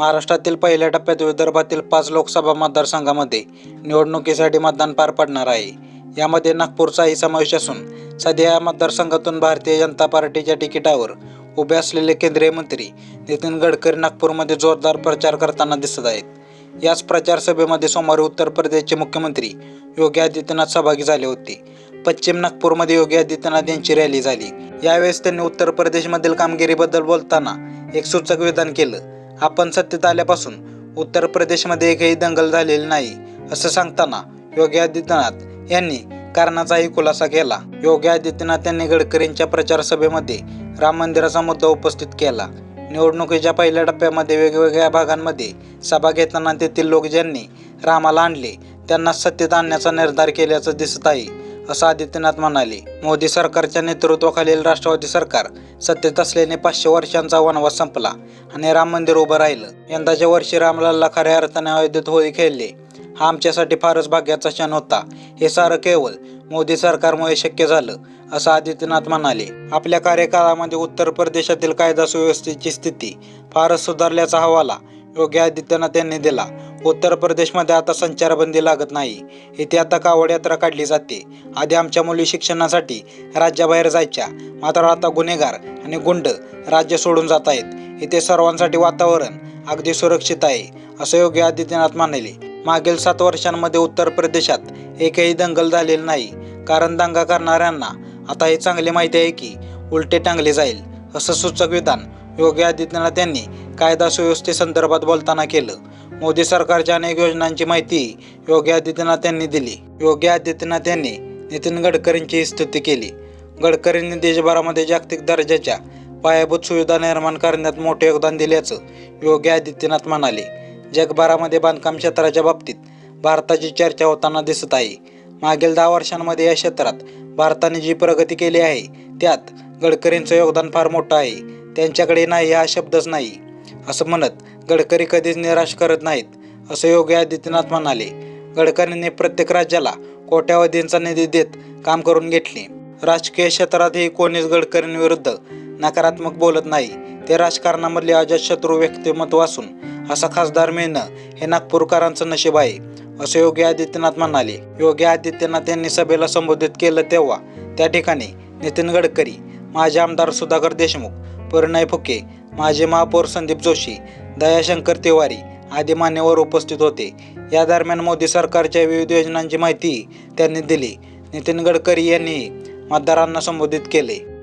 महाराष्ट्रातील पहिल्या टप्प्यात विदर्भातील पाच लोकसभा मतदारसंघामध्ये निवडणुकीसाठी मतदान पार पडणार आहे. यामध्ये नागपूरचाही समावेश असून सध्या या मतदारसंघातून भारतीय जनता पार्टीच्या तिकिटावर उभे असलेले केंद्रीय मंत्री नितीन गडकरी नागपूरमध्ये जोरदार प्रचार करताना दिसत आहेत. याच प्रचार सभेमध्ये सोमवारी उत्तर प्रदेशचे मुख्यमंत्री योगी आदित्यनाथ सहभागी झाले होते. पश्चिम नागपूरमध्ये योगी आदित्यनाथ यांची रॅली झाली. यावेळेस त्यांनी उत्तर प्रदेशमधील कामगिरीबद्दल बोलताना एक सूचक विधान केलं. आपण सत्तेत आल्यापासून उत्तर प्रदेशमध्ये एकही दंगल झालेली नाही असं सांगताना योगी आदित्यनाथ यांनी कारणाचाही खुलासा केला. योगी आदित्यनाथ यांनी गडकरींच्या प्रचार सभेमध्ये राम मंदिराचा मुद्दा उपस्थित केला. निवडणुकीच्या पहिल्या टप्प्यामध्ये वेगवेगळ्या भागांमध्ये सभा घेताना तेथील लोक ज्यांनी रामाला आणले त्यांना सत्तेत आणण्याचा निर्धार केल्याचं दिसत आहे. असं आदित्यनाथ म्हणाले मोदी सरकारच्या नेतृत्वाखालील राष्ट्रवादी सरकार सत्तेत असल्याने पाचशे वर्षांचा वनवास संपला आणि राम मंदिर उभं राहिलं. यंदाच्या वर्षी रामलल्ला खऱ्या अर्थाने अयोध्येत होळी खेळले. हा आमच्यासाठी फारच भाग्याचा क्षण होता. हे सारं केवळ मोदी सरकारमुळे शक्य झालं असं आदित्यनाथ म्हणाले. आपल्या कार्यकाळामध्ये उत्तर प्रदेशातील कायदा सुव्यवस्थेची स्थिती फारच सुधारल्याचा हवाला योगी आदित्यनाथ यांनी दिला. उत्तर प्रदेशमध्ये आता संचारबंदी लागत नाही. इथे आता कावड यात्रा काढली जाते. आधी आमच्या मुली शिक्षणासाठी राज्याबाहेर जायच्या. मात्र आता गुन्हेगार आणि गुंड राज्य सोडून जात आहेत. इथे सर्वांसाठी वातावरण अगदी सुरक्षित आहे असं योगी आदित्यनाथ म्हणाले. मागील सात वर्षांमध्ये उत्तर प्रदेशात एकही दंगल झालेली नाही. कारण दंगा करणाऱ्यांना आता हे चांगली माहिती आहे की उलटे टांगले जाईल असं सूचक विधान योगी आदित्यनाथ यांनी कायदा सुव्यवस्थेसंदर्भात बोलताना केलं. मोदी सरकारच्या अनेक योजनांची माहिती योगी आदित्यनाथ यांनी दिली. योगी आदित्यनाथ यांनी नितीन गडकरींची स्तुती केली. गडकरींनी देशभरामध्ये जागतिक दर्जाच्या पायाभूत सुविधा निर्माण करण्यात मोठे योगदान दिल्याचं योगी आदित्यनाथ म्हणाले. जगभरामध्ये बांधकाम क्षेत्राच्या बाबतीत भारताची चर्चा होताना दिसत आहे. मागील दहा वर्षांमध्ये या क्षेत्रात भारताने जी प्रगती केली आहे त्यात गडकरींचं योगदान फार मोठं आहे. त्यांच्याकडे नाही हा शब्दच नाही असं म्हणत गडकरी कधीच निराश करत नाहीत असं योगी आदित्यनाथ म्हणाले. गडकरींनी प्रत्येक राज्याला कोट्यावधींचा निधी देत काम करून घेतले. राजकीय क्षेत्रातही कोणीच गडकरींविरुद्ध नकारात्मक बोलत नाही. ते राजकारणामधले अजातशत्रू व्यक्तिमत्व असून असा खासदार मिळणं हे नागपूरकरांचं नशीब आहे असं योगी आदित्यनाथ म्हणाले. योगी आदित्यनाथ यांनी सभेला संबोधित केलं तेव्हा त्या ठिकाणी नितीन गडकरी माजी आमदार सुधाकर देशमुख परिणय फुके माजी महापौर संदीप जोशी दयाशंकर तिवारी आदी मान्यवर उपस्थित होते. या दरम्यान मोदी सरकारच्या विविध योजनांची माहिती त्यांनी दिली. नितीन गडकरी यांनी मतदारांना संबोधित केले.